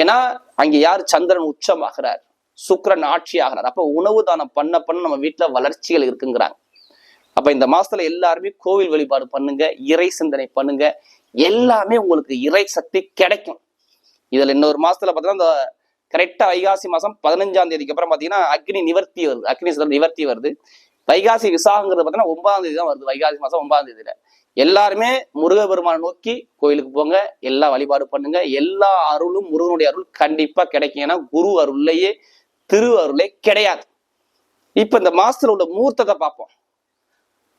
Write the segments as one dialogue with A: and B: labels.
A: ஏன்னா அங்க யார் சந்திரன் உச்சமாகிறார்? சுக்கிரன் ஆட்சி ஆகிறார் அப்ப உணவு தானம் பண்ண பண்ண நம்ம வீட்டுல வளர்ச்சிகள் இருக்குங்கிறாங்க. அப்ப இந்த மாசத்துல எல்லாருமே கோவில் வழிபாடு பண்ணுங்க இறை சிந்தனை பண்ணுங்க. எல்லாமே உங்களுக்கு இறை சக்தி கிடைக்கும். இதுல இன்னொரு மாசத்துல பாத்தீங்கன்னா இந்த கரெக்டா வைகாசி மாசம் பதினஞ்சாம் தேதிக்கு அப்புறம் பாத்தீங்கன்னா அக்னி நிவர்த்தி வருது. அக்னி நிவர்த்தி வருது. வைகாசி விசாகங்கிறது பாத்தீங்கன்னா ஒன்பதாம் தேதி தான் வருது. வைகாசி மாசம் ஒன்பதாம் தேதியில. எல்லாருமே முருகபெருமானை நோக்கி கோயிலுக்கு போங்க எல்லா வழிபாடு பண்ணுங்க. எல்லா அருளும் முருகனுடைய அருள் கண்டிப்பா கிடைக்கும். ஏன்னா குரு அருள்லையே திரு அருளே கிடையாது. இப்ப இந்த மாசத்துல உள்ள மூர்த்தத்தை பார்ப்போம்.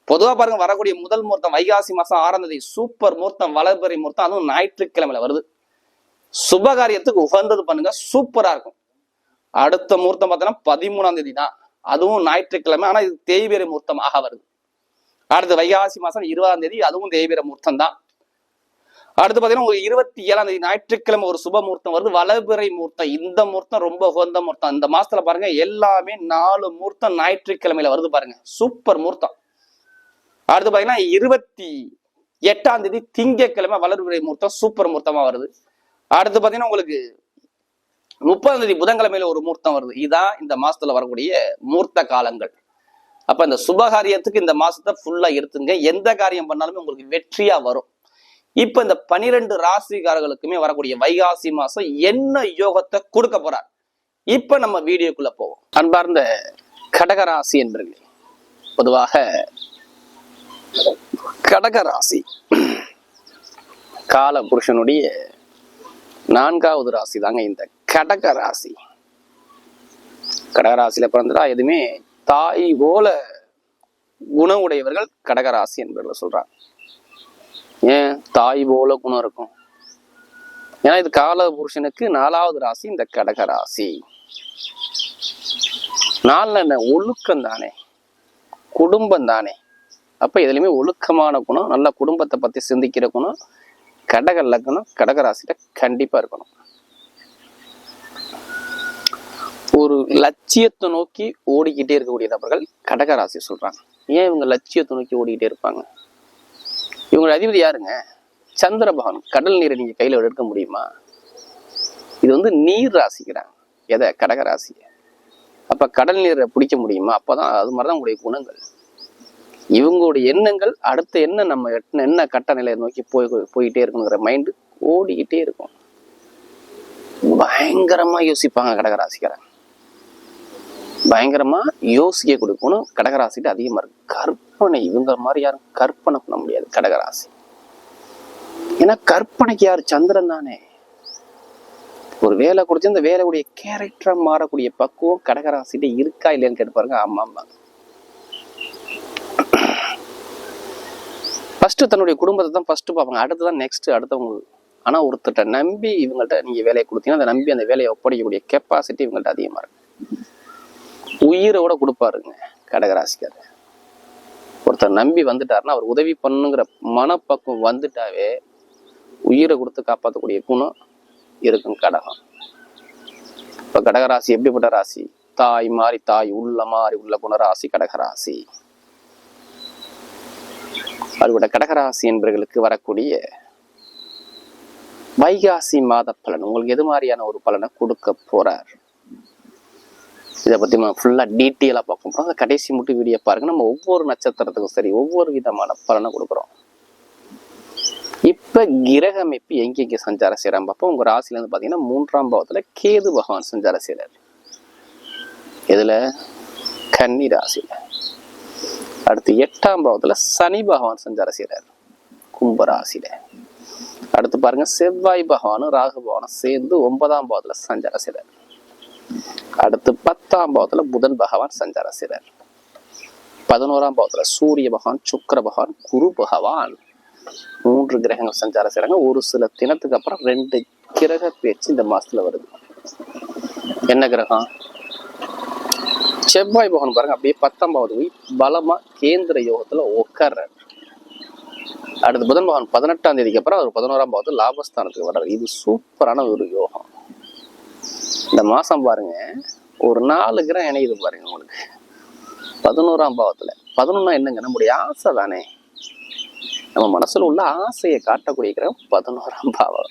A: பொதுவா பாருங்க வரக்கூடிய முதல் முகூர்த்தம் வைகாசி மாசம் ஆறாம் தேதி சூப்பர் முகூர்த்தம் வளர்பறை முகூர்த்தம் அதுவும் ஞாயிற்றுக்கிழமையில வருது. சுபகாரியத்துக்கு உகந்தது பண்ணுங்க சூப்பரா இருக்கும். அடுத்த முகூர்த்தம் பார்த்தோன்னா பதிமூணாம் தேதி தான் அதுவும் ஞாயிற்றுக்கிழமை ஆனா இது தேய்பெரி முகூர்த்தமாக வருது. அடுத்து வைகாசி மாசம் இருபதாம் தேதி அதுவும் தேய்பிரை முகூர்த்தம் தான் அடுத்து பார்த்தீங்கன்னா ஒரு இருபத்தி ஏழாம் தேதி ஞாயிற்றுக்கிழமை ஒரு சுப முகூர்த்தம் வருது. வலபிறை முகூர்த்தம் இந்த முகூர்த்தம் ரொம்ப உகந்த முகூர்த்தம் இந்த மாசத்துல பாருங்க எல்லாமே நாலு முகூர்த்தம் ஞாயிற்றுக்கிழமையில வருது பாருங்க. சூப்பர் முகூர்த்தம் அடுத்து பாத்தீங்கன்னா இருபத்தி எட்டாம் தேதி திங்கட்கிழமை வளர்பிறை முகூர்த்தம் சூப்பர் முகூர்த்தமா வருது. அடுத்து பாத்தீங்கன்னா உங்களுக்கு முப்பதாம் தேதி புதன்கிழமையில ஒரு முகூர்த்தம் வருது. இதுதான் இந்த மாசத்துல வரக்கூடிய மூர்த்த காலங்கள். அப்ப இந்த சுபகாரியத்துக்கு இந்த மாசத்தை ஃபுல்லா எடுத்துங்க. எந்த காரியம் பண்ணாலுமே உங்களுக்கு வெற்றியா வரும். இப்ப இந்த பனிரெண்டு ராசிக்காரர்களுக்குமே வரக்கூடிய வைகாசி மாசம் என்ன யோகத்தை கொடுக்க போறார்? இப்ப நம்ம வீடியோக்குள்ள போவோம். அன்பார்ந்த கடகராசி என்பர்களே பொதுவாக கடகராசி கால புருஷனுடைய நான்காவது ராசி தாங்க இந்த கடக ராசி கடகராசியில பிறந்ததா எதுவுமே தாய் போல குணம் உடையவர்கள் கடகராசி என்பவர்கள் சொல்றாங்க. ஏன்? தாய் போல குணம் இருக்கும். ஏன்னா இது கால புருஷனுக்கு நாலாவது ராசி இந்த கடக ராசி நாலுல என்ன? ஒழுக்கம் தானே குடும்பம் தானே அப்ப இதுலயுமே ஒழுக்கமான குணம் நல்ல குடும்பத்தை பத்தி சிந்திக்கிற குணம் கடக லக்னம் கடகராசியில கண்டிப்பாக கண்டிப்பா இருக்கணும். ஒரு லட்சியத்தை நோக்கி ஓடிக்கிட்டே இருக்கக்கூடிய நபர்கள் கடகராசி சொல்றாங்க. ஏன் இவங்க லட்சியத்தை நோக்கி ஓடிக்கிட்டே இருப்பாங்க? இவங்களோட அதிபதி யாருங்க? சந்திரபவன் கடல் நீரை நீங்க கையில எடுக்க முடியுமா? இது வந்து நீர் ராசிக்கிறாங்க எதை? கடகராசி அப்ப கடல் நீரை பிடிக்க முடியுமா? அப்பதான் அது மாதிரிதான் உங்களுடைய குணங்கள். இவங்களுடைய எண்ணங்கள் அடுத்த என்ன நம்ம என்ன கட்ட நிலையை நோக்கி போய் போயிட்டே இருக்கணுங்கிற மைண்டு ஓடிக்கிட்டே இருக்கும். பயங்கரமா யோசிப்பாங்க கடகராசிக்காரன் பயங்கரமா யோசிக்க கொடுக்கணும். கடகராசிட்டு அதிகமா இருக்கு. கற்பனை இவங்க மாதிரி யாரும் கற்பனை பண்ண முடியாது கடகராசி. ஏன்னா கற்பனைக்கு யார்? சந்திரன் தானே. ஒரு வேலை கொடுத்து அந்த வேலையுடைய கேரக்டரா மாறக்கூடிய பக்குவம் கடகராசிட்ட இருக்கா இல்லையான்னு கேட்டு பாருங்க. ஆமா ஆமா. ஃபர்ஸ்ட் தன்னுடைய குடும்பத்தை தான் ஃபர்ஸ்ட் பார்ப்பாங்க. அடுத்துதான் நெக்ஸ்ட் அடுத்தவங்க ஆனா ஒருத்தர்ட்ட நம்பி இவங்கள்ட்ட நீங்க வேலையை கொடுத்தீங்கன்னா அதை நம்பி அந்த வேலையை ஒப்படைக்கக்கூடிய கெப்பாசிட்டி இவங்கள்ட்ட அதிகமா இருக்கு. உயிரை கூட கொடுப்பாருங்க கடகராசிக்காரர். ஒருத்தர் நம்பி வந்துட்டாருன்னா அவர் உதவி பண்ணுங்கிற மனப்பக்குவம் வந்துட்டாவே உயிரை கொடுத்து காப்பாற்றக்கூடிய குணம் இருக்கும் கடகம். இப்ப கடகராசி எப்படிப்பட்ட ராசி? தாய் மாறி தாய் உள்ள மாறி உள்ள குணராசி கடகராசி. அதுவிட கடகராசி என்பவர்களுக்கு வரக்கூடிய வைகாசி மாத பலன் உங்களுக்கு எது மாதிரியான ஒரு பலனை கொடுக்க போறார்? இதை பற்றி நம்ம ஃபுல்லா டீட்டெயிலாக பார்க்க போகிறோம் அந்த கடைசி மட்டும் வீடியோ பாருங்க. நம்ம ஒவ்வொரு நட்சத்திரத்துக்கும் சரி ஒவ்வொரு விதமான பலனை கொடுக்குறோம். இப்ப கிரக அமைப்பு எங்கெங்கே சஞ்சாரம் செய்யறாங்க பார்ப்போம் உங்க ராசிலேருந்து இருந்து பாத்தீங்கன்னா மூன்றாம் பாவத்தில் கேது பகவான் சஞ்சாரம் செய்யறாரு இதில் கன்னி ராசியில். அடுத்து எட்டாம் பாவத்துல சனி பகவான் சஞ்சாரம் செய்யறாரு கும்பராசியில் அடுத்து பாருங்க செவ்வாய் பகவானும் ராகு பகவானும் சேர்ந்து ஒன்பதாம் பாவத்துல சஞ்சாரம் செய்கிறார் அடுத்து பத்தாம் பாவத்துல புதன் பகவான் சஞ்சாரம் செய்யறாரு பதினோராம் பாவத்துல சூரிய பகவான் சுக்கர பகவான் குரு பகவான். மூன்று கிரகங்கள் சஞ்சாரம் செய்றாங்க. ஒரு சில தினத்துக்கு அப்புறம் ரெண்டு கிரக பேச்சு இந்த மாசத்துல வருது. என்ன கிரகம்? செவ்வாய் பகவான் பாருங்க அப்படியே பத்தொன்பது போய் பலமா கேந்திர யோகத்துல உட்கார்றார் அடுத்து புதன் பகவான் பதினெட்டாம் தேதிக்கு அப்புறம் அவர் பதினோராம் பாவத்துல லாபஸ்தானத்துக்கு வர்றாரு. இது சூப்பரான ஒரு யோகம். இந்த மாசம் பாருங்க ஒரு நாலு கிரகம் இணையுது பாருங்க உங்களுக்கு. பதினோராம் பாவத்தில். பதினொன்னா என்னங்க? நம்முடைய ஆசை தானே. நம்ம மனசுல உள்ள ஆசையை காட்டக்கூடிய கிரகம் பதினோராம் பாவம்.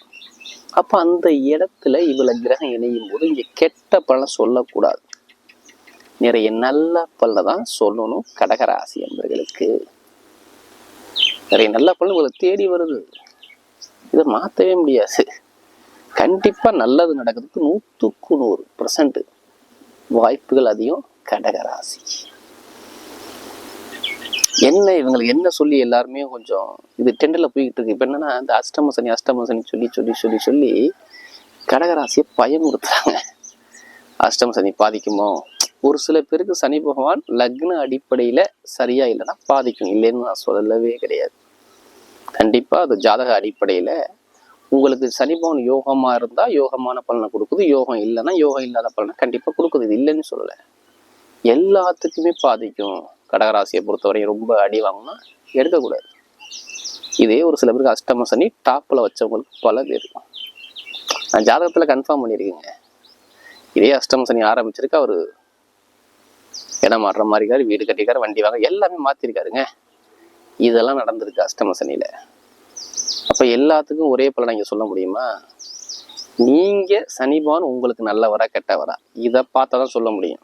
A: அப்ப அந்த இடத்துல இவ்வளோ கிரகம் இணையும் போது இங்க கெட்ட பலன் சொல்லக்கூடாது. நிறைய நல்ல பலனை தான் சொல்லணும் கடகராசி என்பர்களுக்கு. நிறைய நல்ல பலன் உங்களை தேடி வருது. இதை மாத்தவே முடியாது. கண்டிப்பாக நல்லது நடக்கிறதுக்கு நூற்றுக்கு நூறு பர்சன்ட் வாய்ப்புகள் அதிகம் கடகராசி. என்ன இவங்களுக்கு என்ன சொல்லி எல்லாருமே கொஞ்சம் இது டெண்டில் போய்கிட்டு இருக்கு. இப்போ என்னன்னா இந்த அஷ்டம சனி அஷ்டம சனி சொல்லி சொல்லி சொல்லி சொல்லி கடகராசியை பயமுறுத்துறாங்க. அஷ்டம சனி பாதிக்குமோ? ஒரு சில பேருக்கு சனி பகவான் லக்ன அடிப்படையில் சரியா இல்லைன்னா பாதிக்கும். இல்லைன்னு நான் சொல்லவே கிடையாது. கண்டிப்பாக அது ஜாதக அடிப்படையில் உங்களுக்கு சனி பவன் யோகமா இருந்தா யோகமான பலனை கொடுக்குது. யோகம் இல்லைன்னா யோகம் இல்லாத பலனை கண்டிப்பா கொடுக்குது. இது இல்லைன்னு சொல்லல. எல்லாத்துக்குமே பாதிக்கும். கடகராசியை பொறுத்தவரையும் ரொம்ப அடி வாங்கினா எடுக்கக்கூடாது. இதே ஒரு சில பேருக்கு அஷ்டம சனி டாப்ல வச்சவங்களுக்கு பல பேர் நான் ஜாதகத்துல கன்ஃபார்ம் பண்ணியிருக்கேங்க. இதே அஷ்டம சனி ஆரம்பிச்சிருக்கா. அவர் இடம் மாற்ற மாதிரிக்காரு வீடு கட்டிக்கார் வண்டி வாங்க எல்லாமே மாத்திருக்காருங்க. இதெல்லாம் நடந்திருக்கு அஷ்டம சனியில. அப்ப எல்லாத்துக்கும் ஒரே பலனை இங்க சொல்ல முடியுமா? நீங்க சனிபான் உங்களுக்கு நல்லவரா கெட்டவரா. இதை பார்த்தா தான் சொல்ல முடியும்.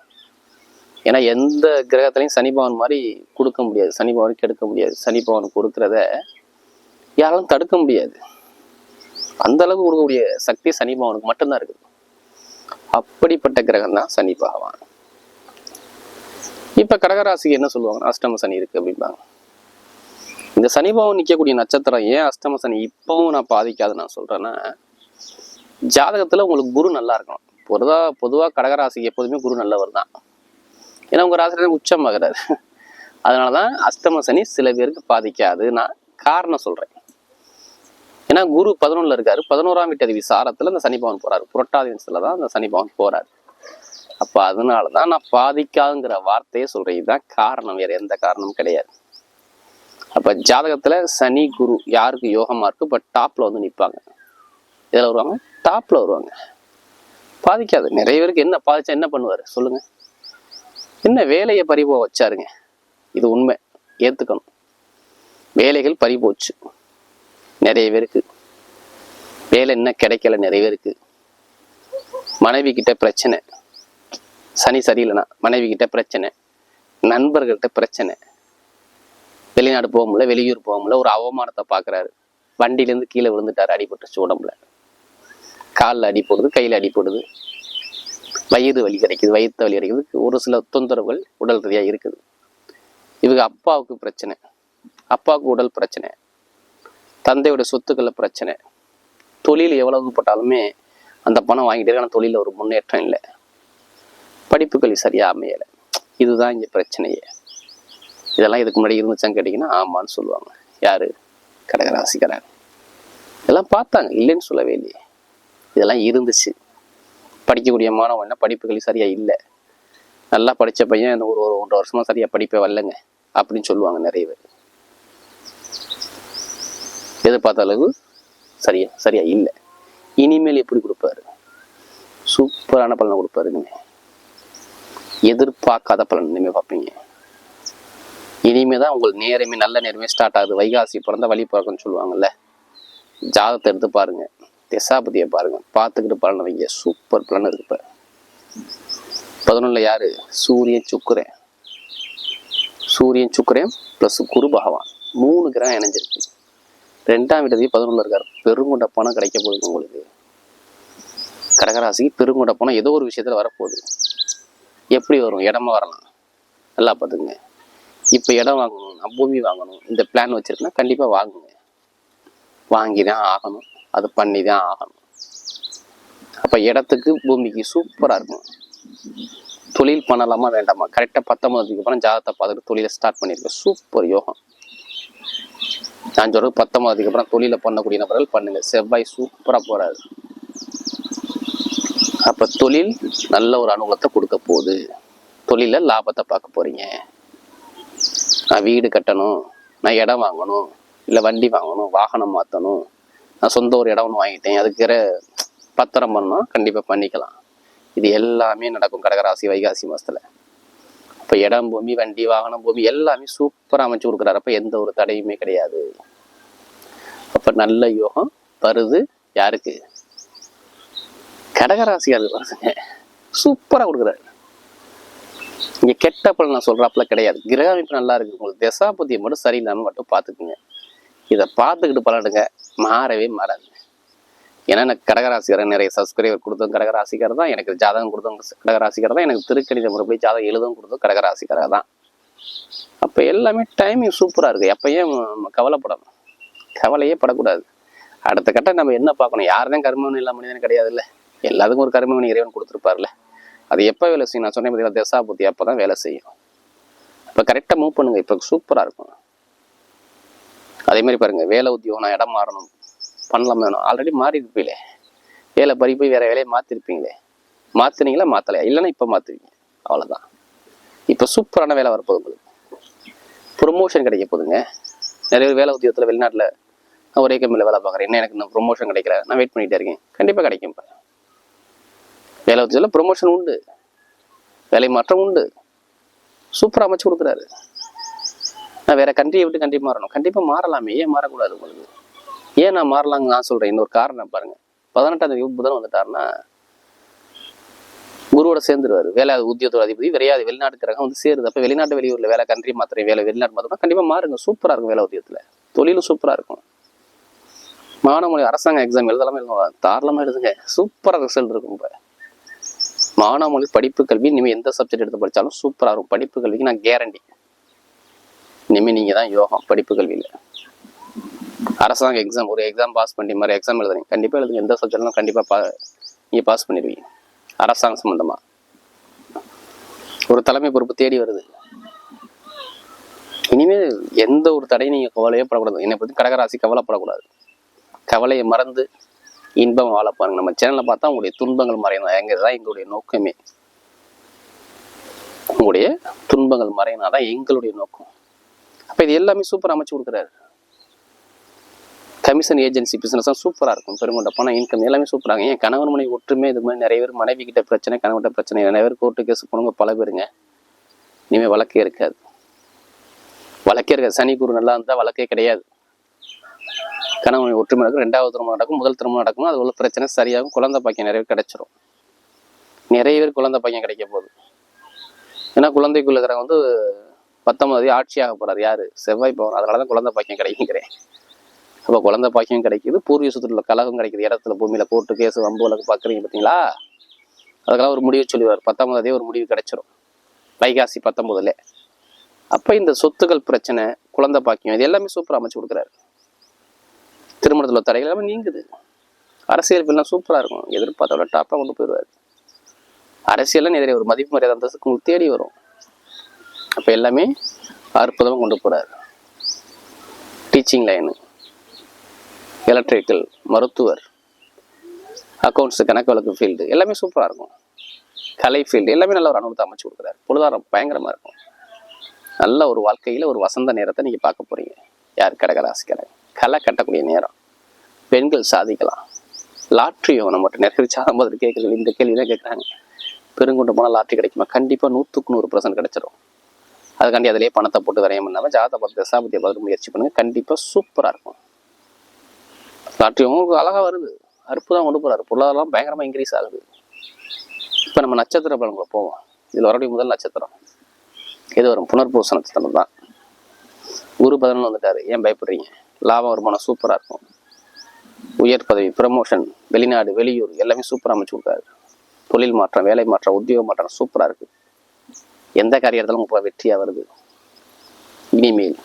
A: ஏன்னா எந்த கிரகத்திலையும் சனிபவன் மாதிரி கொடுக்க முடியாது. சனிபவனுக்கு கெடுக்க முடியாது. சனிபவன் கொடுக்கறத யாராலும் தடுக்க முடியாது. அந்த அளவுக்கு கொடுக்கக்கூடிய சக்தி சனிபவனுக்கு மட்டும்தான் இருக்குது. அப்படிப்பட்ட கிரகம் தான் சனி பகவான். இப்ப கடகராசிக்கு என்ன சொல்லுவாங்க அஷ்டம சனி இருக்கு அப்படிம்பாங்க. இந்த சனி பகவான் நிக்கக்கூடிய நட்சத்திரம் ஏன் அஷ்டம சனி இப்பவும் நான் பாதிக்காது நான் சொல்றேன்னா ஜாதகத்துல உங்களுக்கு குரு நல்லா இருக்கணும். பொதுவா பொதுவா கடகராசிக்கு எப்போதுமே குரு நல்லவர் தான். ஏன்னா உங்க ராசியில உச்சமாகிறாரு அதனாலதான் அஷ்டம சனி சில பேருக்கு பாதிக்காது. நான் காரணம் சொல்றேன். ஏன்னா குரு பதினொன்னுல இருக்காரு. பதினோராம் வீட்டு அதிபதி சாரத்துல இந்த சனி பவன் போறாரு. புரட்டாதி தான் அந்த சனி பவன் போறாரு. அப்ப அதனாலதான் நான் பாதிக்காதுங்கிற வார்த்தையை சொல்றேன். இதுதான் காரணம். வேற எந்த காரணமும் கிடையாது. அப்போ ஜாதகத்தில் சனி குரு யாருக்கு யோகமாக இருக்கு பட் டாப்பில் வந்து நிற்பாங்க இதில் வருவாங்க? டாப்பில் வருவாங்க. பாதிக்காது. நிறைய பேருக்கு என்ன பாதிச்சா என்ன பண்ணுவார்? சொல்லுங்கள் என்ன வேலையை பறிபோ வச்சாருங்க. இது உண்மை. ஏற்றுக்கணும் வேலைகள் பறி போச்சு. நிறைய பேருக்கு. வேலை என்ன கிடைக்கல நிறைய பேருக்கு. மனைவி கிட்ட பிரச்சனை. சனி சரியில்லைனா மனைவி கிட்ட பிரச்சனை. நண்பர்கள்ட்ட பிரச்சனை. வெளிநாடு போக முடியல வெளியூர் போக முடியல ஒரு அவமானத்தை பார்க்குறாரு. வண்டியிலேருந்து கீழே விழுந்துட்டாரு அடிபட்டுச்சு உடம்புல. காலில் அடிப்படுது கையில் அடிப்படுது வயிறு வலி கிடைக்குது வயிற்று வலி கிடைக்குது. ஒரு சில தொந்தரவுகள் உடல் ரீதியாக இருக்குது. இவங்க அப்பாவுக்கு பிரச்சனை. அப்பாவுக்கு உடல் பிரச்சனை. தந்தையோட சொத்துக்களில் பிரச்சனை. தொழில் எவ்வளவு போட்டாலுமே அந்த பணம் வாங்கிட்டு இருக்கான தொழிலில் ஒரு முன்னேற்றம் இல்லை. படிப்புகள் சரியாக அமையலை. இதுதான் இங்கே பிரச்சனையே. இதெல்லாம் இதுக்கு முன்னாடி இருந்துச்சான்னு கேட்டிங்கன்னா ஆமான்னு சொல்லுவாங்க. யார்? கடகராசிக்காரர். இதெல்லாம் பார்த்தாங்க. இல்லைன்னு சொல்லவே இல்லையே. இதெல்லாம் இருந்துச்சு. படிக்கக்கூடிய மாணவன் படிப்புகள் சரியாக இல்லை. நல்லா படித்த பையன் இந்த ஒரு ஒரு ஒன்றரை வருஷமாக சரியாக படிப்பே வரலங்க. அப்படின்னு சொல்லுவாங்க நிறைய பேர். எதிர்பார்த்த அளவு சரியா சரியா இல்லை. இனிமேல் எப்படி கொடுப்பாரு? சூப்பரான பலனை கொடுப்பாரு எதிர்பார்க்காத பலன் இனிமேல் பார்ப்பீங்க. இனிமே தான் உங்களுக்கு நேரமே நல்ல நேரமே ஸ்டார்ட் ஆகுது. வைகாசி பிறந்த வழி பிறக்கும்னு சொல்லுவாங்கல்ல. ஜாதத்தை எடுத்து பாருங்க. திசாபதியை பாருங்க. பார்த்துக்கிட்டு பலன் வைங்க. சூப்பர் பலன் இருக்கு இப்போ. பதினொன்னுல யாரு? சூரியன் சுக்கரன். சூரியன் சுக்கரன் ப்ளஸ் குரு பகவான். மூணு கிரகம் இணைஞ்சிருக்கு. ரெண்டாம் வீட்டத்தையும் பதினொன்றுல இருக்கார். பெருங்கொண்ட பணம் கிடைக்க போகுது உங்களுக்கு. கடகராசிக்கு பெருங்கொண்ட பணம் ஏதோ ஒரு விஷயத்துல வரப்போகுது. எப்படி வரும்? இடமா வரலாம். நல்லா பார்த்துக்குங்க. இப்போ இடம் வாங்கணும் நான் பூமி வாங்கணும் இந்த பிளான் வச்சிருக்கேன்னா கண்டிப்பாக வாங்குங்க. வாங்கி தான் ஆகணும் அது பண்ணி தான் ஆகணும். அப்போ இடத்துக்கு பூமிக்கு சூப்பராக இருக்கும். தொழில் பண்ணலாமா வேண்டாமா? கரெக்டாக பத்தொம்பதுக்கு அப்புறம் ஜாதகத்தை பார்த்துட்டு தொழிலை ஸ்டார்ட் பண்ணியிருக்கேன் சூப்பர் யோகம். நான் சொல்றது பத்தொம்பதுக்கு அப்புறம் தொழிலை பண்ணக்கூடிய நபர்கள் பண்ணுங்க. செவ்வாய் சூப்பராக போறாரு. அப்போ தொழில் நல்ல ஒரு அனுகூலத்தை கொடுக்க போகுது. தொழில லாபத்தை பார்க்க போறீங்க. நான் வீடு கட்டணும் நான் இடம் வாங்கணும் இல்லை வண்டி வாங்கணும் வாகனம் மாற்றணும் நான் சொந்த ஒரு இடம் ஒன்று வாங்கிட்டேன். அதுக்கிற பத்திரம் பண்ணணும் கண்டிப்பாக பண்ணிக்கலாம். இது எல்லாமே நடக்கும் கடகராசி வைகாசி மாதத்தில் இப்போ இடம் பூமி வண்டி வாகனம் பூமி எல்லாமே சூப்பராக அமைச்சு கொடுக்குறாரு. அப்போ எந்த ஒரு தடையுமே கிடையாது. அப்போ நல்ல யோகம் வருது யாருக்கு? கடகராசியாருக்கு வருதுங்க. சூப்பராக கொடுக்குறாரு. இங்கே கெட்ட பலன் நான் சொல்கிறாப்புல கிடையாது. கிரக அமைப்பு நல்லா இருக்கு. உங்களுக்கு தசாபதியை மட்டும் சரியில்லாமல் மட்டும் பார்த்துக்குங்க. இதை பார்த்துக்கிட்டு பலனுங்க மாறவே மாறாது ஏன்னா எனக்கு கடகராசிக்காரன் நிறைய சப்ஸ்கிரைபர் கொடுத்தோம் கடகராசிக்காரர் தான். எனக்கு ஜாதகம் கொடுத்தோம் கடகராசிக்காரர் தான். எனக்கு திருக்கணித முறைப்படி ஜாதகம் எழுதவும் கொடுத்தோம் கடகராசிக்காரர் தான். அப்போ எல்லாமே டைமிங் சூப்பராக இருக்குது எப்பயும் நம்ம கவலைப்படணும். கவலையே படக்கூடாது. அடுத்த கட்டம் நம்ம என்ன பார்க்கணும்? யாருதான் கர்மவன் இல்லாம மனிதன் கிடையாதுல்ல. எல்லாத்துக்கும் ஒரு கர்மவன் இறைவன் கொடுத்துருப்பார்ல அது எப்போ வேலை செய்யும்? நான் சொன்னேன் பார்த்தீங்கன்னா தசா அப்போ தான் வேலை செய்யும். இப்போ கரெக்டாக மூவ் பண்ணுங்கள் இப்போ சூப்பராக இருக்கும். அதே மாதிரி பாருங்கள் வேலை உத்தியோகம் நான் இடம் மாறணும். பண்ணலாம் வேணும். ஆல்ரெடி மாறி இருப்பீங்களே வேலை பறி போய் வேறு வேலையை மாற்றிருப்பீங்களே மாற்றினீங்களா மாற்றலையா இல்லைன்னா இப்போ மாற்றுவீங்க அவ்வளோதான் இப்போ சூப்பரான வேலை வரப்போகுது உங்களுக்கு. ப்ரொமோஷன் கிடைக்க போகுதுங்க. நிறைய பேர் வேலை உத்தியோகத்தில் வெளிநாட்டில் நான் ஒரே கம்பெனியில் வேலை பார்க்குறேன். என்ன எனக்கு இன்னும் ப்ரொமோஷன் கிடைக்கல. நான் வெயிட் பண்ணிகிட்டே இருக்கேன். கண்டிப்பாக கிடைக்கும் இப்போ. வேலை வச்சதில் ப்ரொமோஷன் உண்டு. வேலை மாற்றம் உண்டு. சூப்பராக அமைச்சு கொடுக்குறாரு. நான் வேற கண்ட்ரியை விட்டு கண்ட்ரி மாறணும். கண்டிப்பாக மாறலாமே. ஏன் மாறக்கூடாது உங்களுக்கு? ஏன் நான் மாறலாங்க நான் சொல்கிறேன் இன்னொரு காரணம் பாருங்க. பதினெட்டாம் தேதி புதன் வந்துட்டாருன்னா குருவோட சேர்ந்துருவார். வேலை உத்தியோகத்தோட அதிபதி விரையாது வெளிநாட்டுக்காரங்க வந்து சேருது. அப்போ வெளிநாட்டு வெளியூர்ல வேலை கண்ட்ரி மாத்திரை வேலை வெளிநாட்டு மாத்திரம் கண்டிப்பாக மாறுங்க. சூப்பராக இருக்கும் வேலை உத்தியத்தில் தொழிலும் சூப்பராக இருக்கும். மாணவமொழி அரசாங்க எக்ஸாம் எழுதலாமே எழுதுவாங்க தாராளமாக எழுதுங்க. சூப்பராக ரிசல்ட் இருக்கும் இப்போ. மாணவர்களுக்கு படிப்பு கல்வி இனிமேல் எந்த சப்ஜெக்ட் எடுத்து படித்தாலும் சூப்பராக இருக்கும். படிப்பு கல்விக்கு நான் கேரண்டி இனிமேல் நீங்கள் தான் யோகம் படிப்பு கல்வியில். அரசாங்க எக்ஸாம் ஒரு எக்ஸாம் பாஸ் பண்ணி மாதிரி எக்ஸாம் எழுதுறீங்க. கண்டிப்பாக எழுதுங்க. எந்த சப்ஜெக்ட்லாம் கண்டிப்பாக பா நீங்கள் பாஸ் பண்ணிடுவீங்க. அரசாங்கம் சம்மந்தமாக ஒரு தலைமை பொறுப்பு தேடி வருது. இனிமேல் எந்த ஒரு தடையும் நீங்கள் கவலையே படக்கூடாது. என்னை பற்றி கடகராசி கவலைப்படக்கூடாது. கவலையை மறந்து இன்பம் வாழ பாருங்க நம்ம சேனலை பார்த்தா உங்களுடைய துன்பங்கள் மறையணும் எங்கதான் எங்களுடைய நோக்கமே. உங்களுடைய துன்பங்கள் மறையினா தான் எங்களுடைய நோக்கம். அப்போ இது எல்லாமே சூப்பர் அமைச்சு கொடுக்குறாரு. கமிஷன் ஏஜென்சி பிசினஸ் சூப்பராக இருக்கும். பெருங்கொண்ட பணம் இன்கம் எல்லாமே சூப்பராக என் கணவன் மனைவி ஒற்றுமே இது மாதிரி நிறைய பேர் மனைவி கிட்ட பிரச்சனை கணவன்கிட்ட பிரச்சனை. நிறைய பேர் கோர்ட்டு கேஸ் போனவங்க பல பேருங்க. இனிமேல் வழக்கே இருக்காது. வழக்கே இருக்காது. சனி குரு நல்லா இருந்தால் வழக்கே கிடையாது. கணவன் ஒற்றுமை நடக்கும் ரெண்டாவது திருமணம் நடக்கும் முதல் திருமணம் நடக்கும் அது உள்ள பிரச்சனை சரியாகும் குழந்தை பாக்கியம் நிறைய பேர் கிடைச்சிரும். நிறைய பேர் குழந்தை பாக்கியம் கிடைக்க போகுது. ஏன்னா குழந்தைக்குள்ள இருக்கிற வந்து பத்தொன்பது ஆட்சியாக போறாரு. யாரு? செவ்வாய் பவன் அதனால தான் குழந்தை பாக்கியம் கிடைக்குங்கிறேன். அப்போ குழந்தை பாக்கியம் கிடைக்குது பூர்வீக சுற்றுல கலகம் கிடைக்குது. இடத்துல பூமியில கோர்ட்டு கேஸ் வம்பு வழக்கு பார்க்குறீங்க பார்த்தீங்களா? அதுக்கெல்லாம் ஒரு முடிவு சொல்லுவார் பத்தொன்பதாவதே ஒரு முடிவு கிடைச்சிரும். வைகாசி பத்தொன்பதுல. அப்போ இந்த சொத்துக்கள் பிரச்சனை குழந்தை பாக்கியம் இது எல்லாமே சூப்பராக அமைச்சு கொடுக்குறாரு. திருமணத்தில் தடைகள் எல்லாமே நீங்குது. அரசியல் எல்லாம் சூப்பராக இருக்கும். எதிர்பார்த்தோட டாப்பாக கொண்டு போயிடுவாரு. அரசியல்ல நிறைய ஒரு மதிப்பு மரியாதை அந்தஸ்துக்கு உங்களுக்கு தேடி வரும். அப்போ எல்லாமே அற்புதமாக கொண்டு போகிறார் டீச்சிங் லைனு எலக்ட்ரிக்கல் மருத்துவர் அக்கௌண்ட்ஸு கணக்கு வழக்கு ஃபீல்டு எல்லாமே சூப்பராக இருக்கும். கலை ஃபீல்டு எல்லாமே நல்ல ஒரு அனுபவத்தை அமைச்சு கொடுக்குறாரு. பொழுதாரம் பயங்கரமாக இருக்கும். நல்ல ஒரு வாழ்க்கையில் ஒரு வசந்த நேரத்தை நீங்கள் பார்க்க போகிறீங்க யார் கடகராசிக்காரங்க களை கட்டக்கூடிய நேரம். பெண்கள் சாதிக்கலாம். லாட்ரியும் நம்மகிட்ட நிறைய நம்ம பதில் கேட்குறது இந்த கேள்வி தான் கேட்குறாங்க. பெருங்குண்டு போனால் லாட்ரி கிடைக்குமா? கண்டிப்பா நூற்றுக்கு நூறு பர்சன்ட் கிடைச்சிரும். அதுக்காண்டி அதிலே பணத்தை போட்டு வரையும் பண்ணாமல் ஜாதகத்தை பார்த்து தசாபதியை பார்த்து முயற்சி பண்ணுங்கள் கண்டிப்பா சூப்பரா இருக்கும். லாட்ரி உங்களுக்கு அழகா வருது. அற்புதம் கொண்டு போறாரு. பொருளாதாரம் பயங்கரமா இன்க்ரீஸ் ஆகுது. இப்போ நம்ம நட்சத்திர பலன்களை போவோம். இதில் வரக்கூடிய முதல் நட்சத்திரம். இது வரும் புனர்பூச நட்சத்திரம் தான். குரு பதினொன்று வந்துட்டாரு. ஏன் பயப்படுறீங்க? லாபம் வருமானம் சூப்பராக இருக்கும். உயர் பதவி ப்ரமோஷன் வெளிநாடு வெளியூர் எல்லாமே சூப்பராக அமைச்சு கொடுத்தாரு தொழில் மாற்றம் வேலை மாற்றம் உத்தியோக மாற்றம் சூப்பராக இருக்குது எந்த காரியத்திலும் இப்போ வெற்றியாக வருது. இனிமேல்.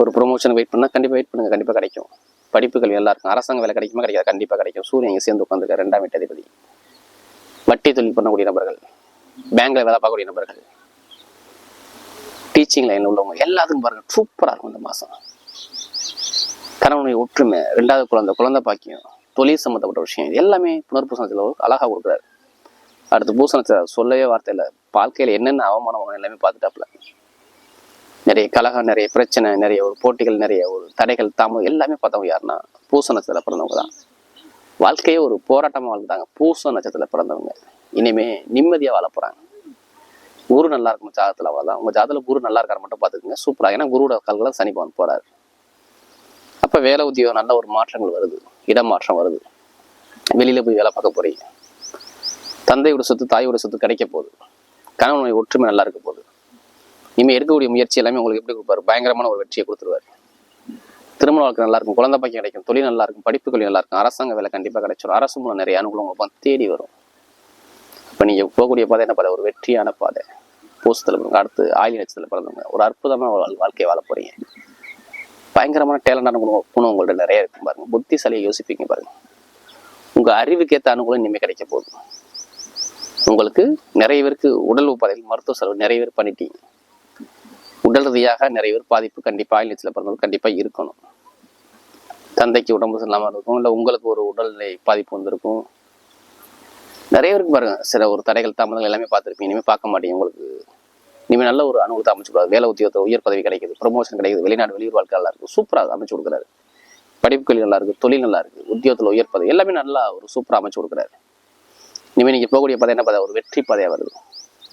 A: ஒரு ப்ரொமோஷன் வெயிட் பண்ணால் கண்டிப்பாக வெயிட் பண்ணுங்கள் கண்டிப்பாக கிடைக்கும். படிப்புகள் எல்லாருக்கும் அரசாங்க வேலை கிடைக்குமா கிடைக்காது கண்டிப்பாக கிடைக்கும். சூரியன் இங்கே சேர்ந்து உட்காந்துருக்க ரெண்டாம் வீட்டு அதிபதி. வட்டி தொழில் பண்ணக்கூடிய நபர்கள். பேங்கில் வேலை பார்க்கக்கூடிய நபர்கள். டீச்சிங் லைன்ல உள்ளவங்க எல்லாத்துக்கும் பாருங்க சூப்பரா இருக்கும் இந்த மாசம். கணவனுடைய ஒற்றுமை ரெண்டாவது குழந்தை குழந்தை பாக்கியம் தொழில் சம்மந்தப்பட்ட விஷயம் இது எல்லாமே புனர்பூசணத்தில் அழகா கொடுக்குறாரு. அடுத்து பூசணத்தில் சொல்லவே வார்த்தை இல்லை. வாழ்க்கையில என்னென்ன அவமானம் எல்லாமே பார்த்துட்டாப்புல. நிறைய கலகம் நிறைய பிரச்சனை நிறைய ஒரு போட்டிகள் நிறைய ஒரு தடைகள் தாமதம் எல்லாமே பார்த்தவங்க யாருன்னா பூச நட்சத்திரத்தில் பிறந்தவங்க தான். வாழ்க்கையே ஒரு போராட்டமா வாழ்ந்தாங்க பூச நட்சத்திரத்தில் பிறந்தவங்க. இனிமே நிம்மதியா வாழ போறாங்க. குரு நல்லா இருக்கும் ஜாதத்துல அவ்வளவுதான். உங்க ஜாதகத்துல குரு நல்லா இருக்காரு மட்டும் பாத்துக்கோங்க சூப்பரா. ஏன்னா குருவோட கால்களை சனி பவன் போறாரு. அப்ப வேலை உத்தியோகம் நல்ல ஒரு மாற்றங்கள் வருது. இடமாற்றம் வருது. வெளியில போய் வேலை பார்க்க போறீங்க. தந்தையோட சொத்து தாயோட சொத்து கிடைக்க போகுது. கணவனுடைய ஒற்றுமை நல்லா இருக்க போகுது. இனிமேல் எடுக்கக்கூடிய முயற்சி எல்லாமே உங்களுக்கு எப்படி கொடுப்பாரு? பயங்கரமான ஒரு வெற்றியை கொடுத்துருவாரு. திருமண வாழ்க்கை நல்லா இருக்கும். குழந்தை பக்கம் கிடைக்கும். தொழில் நல்லா இருக்கும். படிப்புகள் நல்லா இருக்கும். அரசாங்க வேலை கண்டிப்பா கிடைச்சிடும் அரசு மூலம் நிறைய அனுகூலம் உங்களுக்கு தேடி வரும். இப்போ நீங்கள் போகக்கூடிய பாதை என்ன பாதை? ஒரு வெற்றியான பாதை. பூசத்தில் பிறந்தவங்க அடுத்து ஆயில் நட்சத்திரத்தில் பிறந்தவங்க ஒரு அற்புதமான ஒரு வாழ்க்கையை வாழ போகிறீங்க பயங்கரமான டேலண்டான குணம் குணம் உங்கள்ட்ட நிறைய இருக்கும் பாருங்க. புத்திசாலியை யோசிப்பீங்க பாருங்க. உங்கள் அறிவுக்கேற்ற அனுகூலம் இனிமே கிடைக்க போகுது. உங்களுக்கு நிறைய பேருக்கு உடல் உபாதைகள் மருத்துவ செலவு நிறைய பேர் பண்ணிட்டீங்க. உடல் ரீதியாக நிறைய பேர் பாதிப்பு கண்டிப்பாக ஆயில் நட்சத்திரத்தில் பிறந்தவங்க கண்டிப்பாக இருக்கணும். தந்தைக்கு உடம்பு சரியில்லாமல் இருக்கும். இல்லை உங்களுக்கு ஒரு உடல்நிலை பாதிப்பு வந்திருக்கும். நிறைய பேருக்கு பாருங்க சில ஒரு தடைகள் தாமதங்கள் எல்லாமே பார்த்துருப்பீங்க. இனிமேல் பார்க்க மாட்டீங்க உங்களுக்கு. இனிமேல் நல்ல ஒரு அனுகூலத்தை அமைச்சு கொடுக்காது வேலை உத்தியோகத்தை உயர் பதவி கிடைக்குது ப்ரொமோஷன் கிடைக்குது வெளிநாடு வெளியூர் வாழ்க்கை நல்லா இருக்கும் சூப்பராக அமைச்சு கொடுக்குறாரு. படிப்புகள் நல்லா இருக்கு தொழில் நல்லா இருக்கு உத்தியோகத்தில் உயர் பதவி எல்லாமே நல்லா ஒரு சூப்பராக அமைச்சு கொடுக்குறாரு. இனிமேல் நீங்கள் போகக்கூடிய பதவி என்ன பதவி? ஒரு வெற்றி பதவியாக வருது.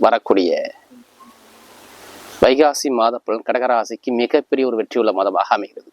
A: வரக்கூடிய வைகாசி மாத பலன் கடகராசிக்கு மிகப்பெரிய ஒரு வெற்றி உள்ள மாதமாக அமைகிறது.